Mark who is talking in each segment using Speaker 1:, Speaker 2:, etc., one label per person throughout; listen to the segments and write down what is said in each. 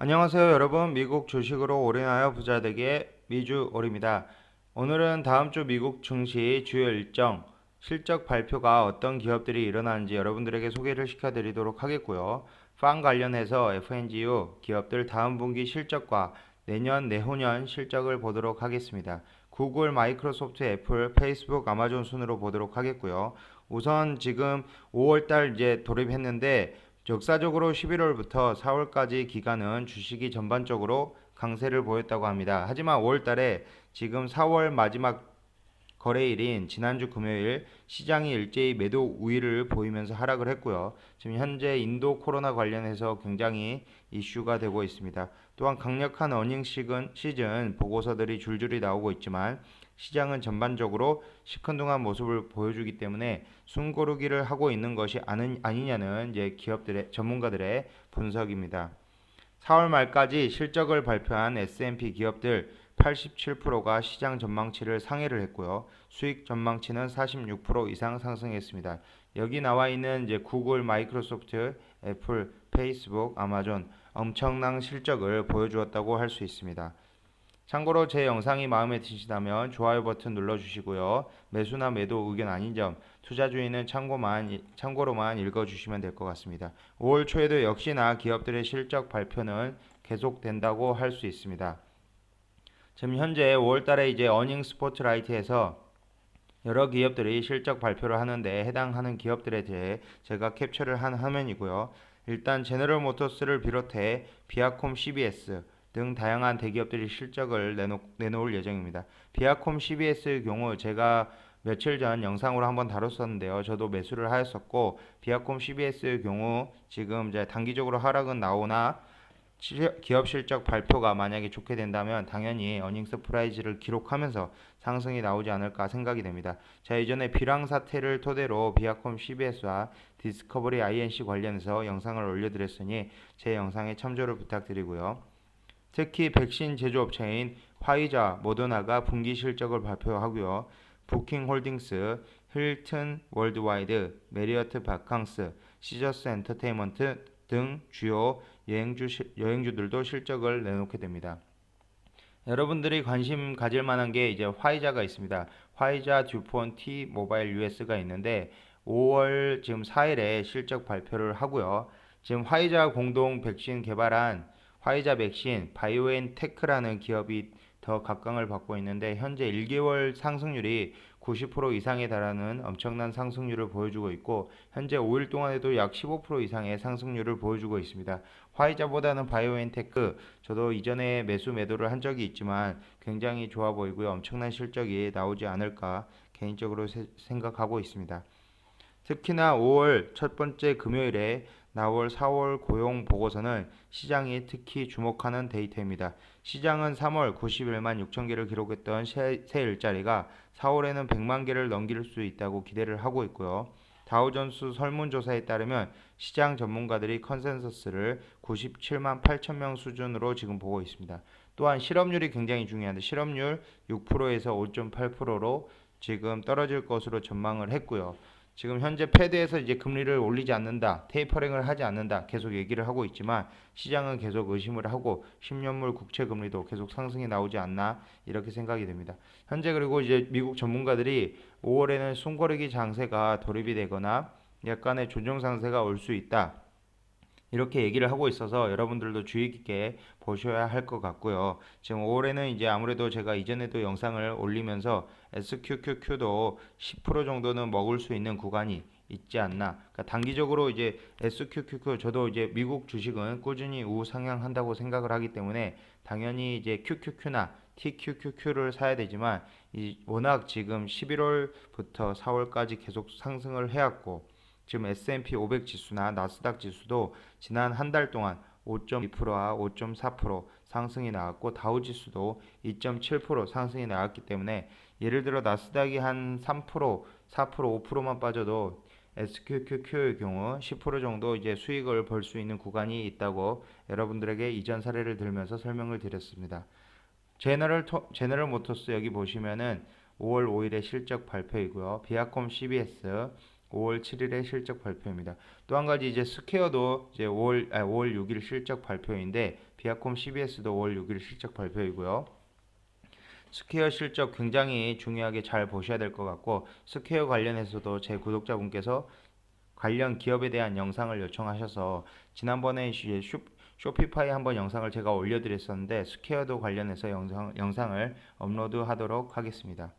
Speaker 1: 안녕하세요 여러분 미국 주식으로 올인하여 부자 되기의 미주 올입니다. 오늘은 다음 주 미국 증시 주요 일정 실적 발표가 어떤 기업들이 일어나는지 여러분들에게 소개를 시켜드리도록 하겠고요. 판 관련해서 FNGU 기업들 다음 분기 실적과 내년 내후년 실적을 보도록 하겠습니다. 구글, 마이크로소프트, 애플, 페이스북, 아마존 순으로 보도록 하겠고요. 우선 지금 5월달 이제 돌입했는데 역사적으로 11월부터 4월까지 기간은 주식이 전반적으로 강세를 보였다고 합니다. 하지만 5월 달에 지금 4월 마지막 거래일인 지난주 금요일 시장이 일제히 매도 우위를 보이면서 하락을 했고요. 지금 현재 인도 코로나 관련해서 굉장히 이슈가 되고 있습니다. 또한 강력한 어닝 시즌, 보고서들이 줄줄이 나오고 있지만 시장은 전반적으로 시큰둥한 모습을 보여주기 때문에 숨고르기를 하고 있는 것이 아는, 아니냐는 이제 기업들의 전문가들의 분석입니다. 4월 말까지 실적을 발표한 S&P 기업들 87%가 시장 전망치를 상회를 했고요. 수익 전망치는 46% 이상 상승했습니다. 여기 나와 있는 이제 구글, 마이크로소프트, 애플, 페이스북, 아마존 엄청난 실적을 보여주었다고 할 수 있습니다. 참고로 제 영상이 마음에 드시다면 좋아요 버튼 눌러주시고요. 매수나 매도 의견 아닌 점 투자 주의는 참고만 참고로만 읽어주시면 될 것 같습니다. 5월 초에도 역시나 기업들의 실적 발표는 계속된다고 할 수 있습니다. 지금 현재 5월 달에 이제 어닝 스포트라이트에서 여러 기업들이 실적 발표를 하는데 해당하는 기업들에 대해 제가 캡처를 한 화면이고요. 일단 제너럴 모터스를 비롯해 비아콤 CBS 등 다양한 대기업들이 실적을 내놓, 내놓을 예정입니다. 비아콤 CBS의 경우 제가 며칠 전 영상으로 한번 다뤘었는데요. 저도 매수를 하였었고 비아콤 CBS의 경우 지금 이제 단기적으로 하락은 나오나 기업 실적 발표가 만약에 좋게 된다면 당연히 어닝 서프라이즈를 기록하면서 상승이 나오지 않을까 생각이 됩니다. 자 이전에 비랑 사태를 토대로 비아콤 CBS와 디스커버리 INC 관련해서 영상을 올려드렸으니 제 영상에 참조를 부탁드리고요. 특히 백신 제조업체인 화이자, 모더나가 분기 실적을 발표하고요. 부킹홀딩스, 힐튼 월드와이드, 메리어트 바캉스, 시저스 엔터테인먼트 등 주요 여행주, 여행주들도 실적을 내놓게 됩니다. 여러분들이 관심 가질 만한 게 이제 화이자가 있습니다. 화이자, 듀폰, T 모바일 US가 있는데 5월 지금 4일에 실적 발표를 하고요. 지금 화이자 공동 백신 개발한 화이자 백신 바이오엔테크라는 기업이 더 각광을 받고 있는데 현재 1개월 상승률이 90% 이상에 달하는 엄청난 상승률을 보여주고 있고 현재 5일 동안에도 약 15% 이상의 상승률을 보여주고 있습니다. 화이자보다는 바이오엔테크 저도 이전에 매수 매도를 한 적이 있지만 굉장히 좋아 보이고요. 엄청난 실적이 나오지 않을까 개인적으로 생각하고 있습니다. 특히나 5월 첫 번째 금요일에 나올 4월 고용 보고서는 시장이 특히 주목하는 데이터입니다. 시장은 3월 91만 6천 개를 기록했던 새, 새 일자리가 4월에는 100만 개를 넘길 수 있다고 기대를 하고 있고요. 다우존스 설문조사에 따르면 시장 전문가들이 컨센서스를 97만 8천 명 수준으로 지금 보고 있습니다. 또한 실업률이 굉장히 중요한데 실업률 6%에서 5.8%로 지금 떨어질 것으로 전망을 했고요. 지금 현재 패드에서 이제 금리를 올리지 않는다, 테이퍼링을 하지 않는다 계속 얘기를 하고 있지만 시장은 계속 의심을 하고 10년물 국채 금리도 계속 상승이 나오지 않나 이렇게 생각이 됩니다. 현재 그리고 이제 미국 전문가들이 5월에는 숨고르기 장세가 돌입이 되거나 약간의 조정 상세가 올 수 있다. 이렇게 얘기를 하고 있어서 여러분들도 주의 깊게 보셔야 할 것 같고요. 지금 5월에는 이제 아무래도 제가 이전에도 영상을 올리면서 SQQQ도 10% 정도는 먹을 수 있는 구간이 있지 않나. 그러니까 단기적으로 이제 SQQQ 저도 이제 미국 주식은 꾸준히 우상향한다고 생각을 하기 때문에 당연히 이제 QQQ나 TQQQ를 사야 되지만 이 워낙 지금 11월부터 4월까지 계속 상승을 해왔고 지금 S&P 500 지수나 나스닥 지수도 지난 한 달 동안 5.2%와 5.4% 상승이 나왔고 다우 지수도 2.7% 상승이 나왔기 때문에 예를 들어 나스닥이 한 3%, 4%, 5%만 빠져도 SQQQ의 경우 10% 정도 이제 수익을 벌 수 있는 구간이 있다고 여러분들에게 이전 사례를 들면서 설명을 드렸습니다. 제너럴 토, 제너럴 모터스 여기 보시면은 5월 5일에 실적 발표이고요. 비아콤 CBS 5월 7일에 실적 발표입니다. 또 한 가지 이제 스퀘어도 이제 5월 아, 5월 6일 실적 발표인데 비아콤 CBS도 5월 6일 실적 발표이고요. 스퀘어 실적 굉장히 중요하게 잘 보셔야 될 것 같고 스퀘어 관련해서도 제 구독자분께서 관련 기업에 대한 영상을 요청하셔서 지난번에 쇼, 쇼피파이 한번 영상을 제가 올려드렸었는데 스퀘어도 관련해서 영상, 영상을 업로드하도록 하겠습니다.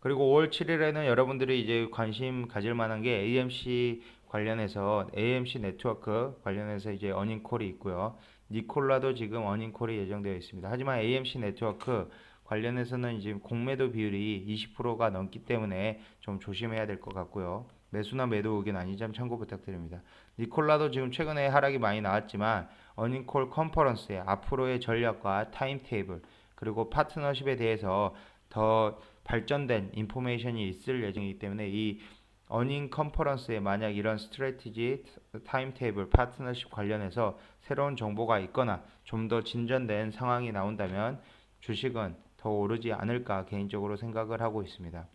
Speaker 1: 그리고 5월 7일에는 여러분들이 이제 관심 가질 만한 게 AMC 관련해서 AMC 네트워크 관련해서 이제 어닝콜이 있고요. 니콜라도 지금 어닝콜이 예정되어 있습니다. 하지만 AMC 네트워크 관련해서는 이제 공매도 비율이 20%가 넘기 때문에 좀 조심해야 될 것 같고요. 매수나 매도 의견 점 참고 부탁드립니다. 니콜라도 지금 최근에 하락이 많이 나왔지만 어닝콜 컨퍼런스의 앞으로의 전략과 타임테이블 그리고 파트너십에 대해서 더 발전된 인포메이션이 있을 예정이기 때문에 이 어닝 컨퍼런스에 만약 이런 스트레티지, 타임 테이블, 파트너십 관련해서 새로운 정보가 있거나 좀 더 진전된 상황이 나온다면 주식은 더 오르지 않을까 개인적으로 생각을 하고 있습니다.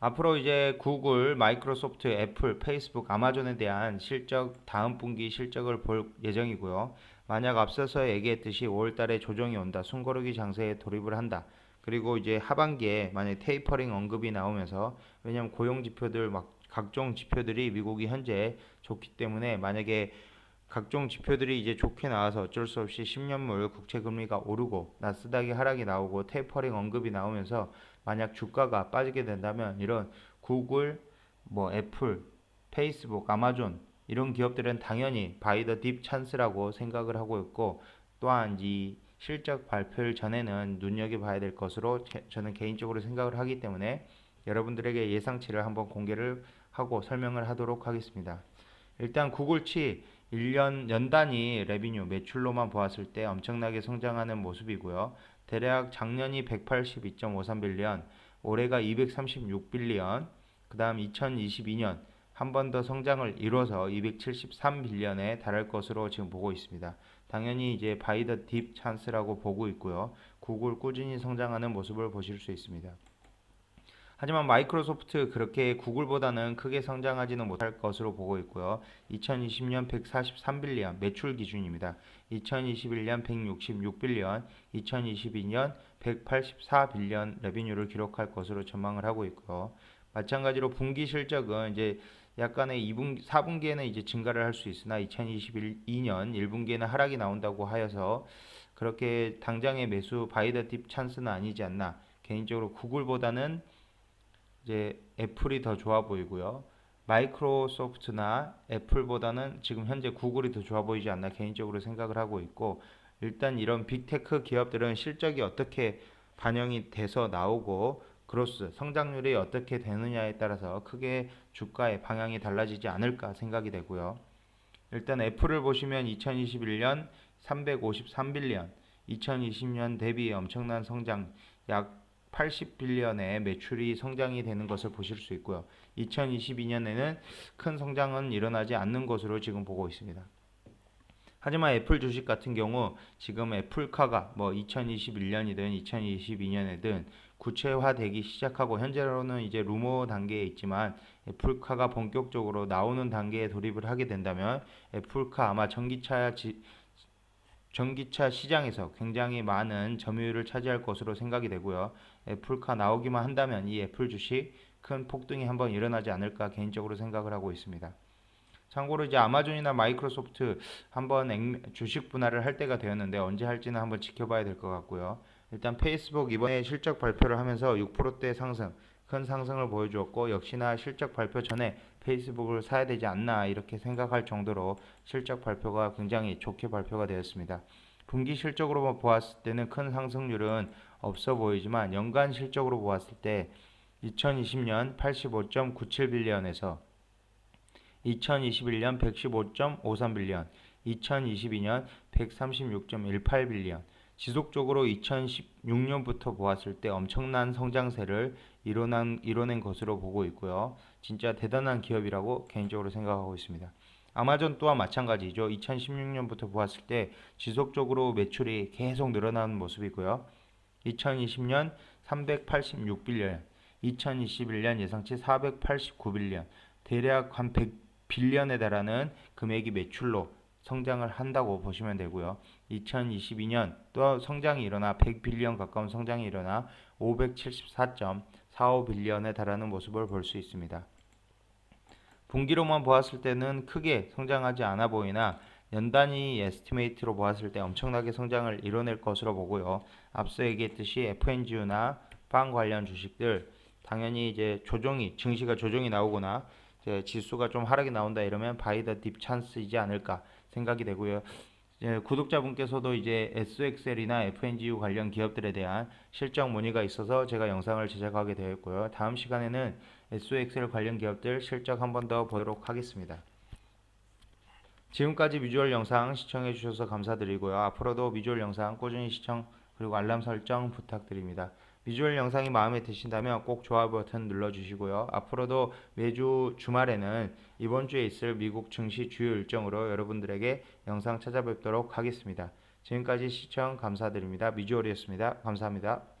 Speaker 1: 앞으로 이제 구글, 마이크로소프트, 애플, 페이스북, 아마존에 대한 실적 다음 분기 실적을 볼 예정이고요. 만약 앞서서 얘기했듯이 5월달에 조정이 온다, 숨고르기 장세에 돌입을 한다. 그리고 이제 하반기에 만약 테이퍼링 언급이 나오면서 왜냐하면 고용 지표들 막 각종 지표들이 미국이 현재 좋기 때문에 만약에 각종 지표들이 이제 좋게 나와서 어쩔 수 없이 10년물 국채 금리가 오르고 나스닥이 하락이 나오고 테이퍼링 언급이 나오면서 만약 주가가 빠지게 된다면 이런 구글, 뭐 애플, 페이스북, 아마존 이런 기업들은 당연히 바이 더 딥 찬스라고 생각을 하고 있고 또한 이 실적 발표일 전에는 눈여겨봐야 될 것으로 제, 저는 개인적으로 생각을 하기 때문에 여러분들에게 예상치를 한번 공개를 하고 설명을 하도록 하겠습니다. 일단 구글치 1년 연단위 레비뉴 매출로만 보았을 때 엄청나게 성장하는 모습이고요. 대략 작년이 182.53빌리언, 올해가 236빌리언, 그 다음 2022년 한 번 더 성장을 이뤄서 273빌리언에 달할 것으로 지금 보고 있습니다. 당연히 이제 바이 더 딥 찬스라고 보고 있고요. 구글 꾸준히 성장하는 모습을 보실 수 있습니다. 하지만 마이크로소프트 그렇게 구글보다는 크게 성장하지는 못할 것으로 보고 있고요. 2020년 143빌리언 매출 기준입니다. 2021년 166빌리언, 2022년 184빌리언 레비뉴를 기록할 것으로 전망을 하고 있고요. 마찬가지로 분기 실적은 이제 약간의 2분 4분기에는 이제 증가를 할 수 있으나 2022년 1분기에는 하락이 나온다고 하여서 그렇게 당장의 매수 바이더 딥 찬스는 아니지 않나. 개인적으로 구글보다는 이제 애플이 더 좋아 보이고요. 마이크로소프트나 애플보다는 지금 현재 구글이 더 좋아 보이지 않나 개인적으로 생각을 하고 있고 일단 이런 빅테크 기업들은 실적이 어떻게 반영이 돼서 나오고 그로스 성장률이 어떻게 되느냐에 따라서 크게 주가의 방향이 달라지지 않을까 생각이 되고요. 일단 애플을 보시면 2021년 353빌리언, 2020년 대비 엄청난 성장 약 80빌리언의 매출이 성장이 되는 것을 보실 수 있고요. 2022년에는 큰 성장은 일어나지 않는 것으로 지금 보고 있습니다. 하지만 애플 주식 같은 경우 지금 애플카가 뭐 2021년이든 2022년이든 구체화되기 시작하고 현재로는 이제 루머 단계에 있지만 애플카가 본격적으로 나오는 단계에 돌입을 하게 된다면 애플카 아마 전기차 지, 전기차 시장에서 굉장히 많은 점유율을 차지할 것으로 생각이 되고요. 애플카 나오기만 한다면 이 애플 주식 큰 폭등이 한번 일어나지 않을까 개인적으로 생각을 하고 있습니다. 참고로 이제 아마존이나 마이크로소프트 한번 액, 주식 분할을 할 때가 되었는데 언제 할지는 한번 지켜봐야 될 것 같고요. 일단 페이스북 이번에 실적 발표를 하면서 6%대 상승, 큰 상승을 보여주었고 역시나 실적 발표 전에 페이스북을 사야 되지 않나 이렇게 생각할 정도로 실적 발표가 굉장히 좋게 발표가 되었습니다. 분기 실적으로 보았을 때는 큰 상승률은 없어 보이지만 연간 실적으로 보았을 때 2020년 85.97빌리언에서 2021년 115.53빌리언, 2022년 136.18빌리언, 지속적으로 2016년부터 보았을 때 엄청난 성장세를 이뤄낸, 이뤄낸 것으로 보고 있고요. 진짜 대단한 기업이라고 개인적으로 생각하고 있습니다. 아마존 또한 마찬가지죠. 2016년부터 보았을 때 지속적으로 매출이 계속 늘어나는 모습이고요. 2020년 386빌리언, 2021년 예상치 489빌리언, 대략 한 100 빌리언에 달하는 금액이 매출로 성장을 한다고 보시면 되고요. 2022년 또 성장이 일어나 100빌리언 가까운 성장이 일어나 574.45빌리언에 달하는 모습을 볼 수 있습니다. 분기로만 보았을 때는 크게 성장하지 않아 보이나 연단위 에스티메이트로 보았을 때 엄청나게 성장을 이뤄낼 것으로 보고요. 앞서 얘기했듯이 FNGU나 빵 관련 주식들 당연히 이제 조정이 증시가 조정이 나오거나 지수가 좀 하락이 나온다 이러면 바이더 딥 찬스이지 않을까 생각이 되고요. 구독자분께서도 이제 SXL이나 FNGU 관련 기업들에 대한 실적 문의가 있어서 제가 영상을 제작하게 되었고요. 다음 시간에는 SXL 관련 기업들 실적 한 번 더 보도록 하겠습니다. 지금까지 미주얼 영상 시청해 주셔서 감사드리고요. 앞으로도 미주얼 영상 꾸준히 시청 그리고 알람 설정 부탁드립니다. 미주얼 영상이 마음에 드신다면 꼭 좋아요 버튼 눌러주시고요. 앞으로도 매주 주말에는 이번 주에 있을 미국 증시 주요 일정으로 여러분들에게 영상 찾아뵙도록 하겠습니다. 지금까지 시청 감사드립니다. 미주얼이었습니다. 감사합니다.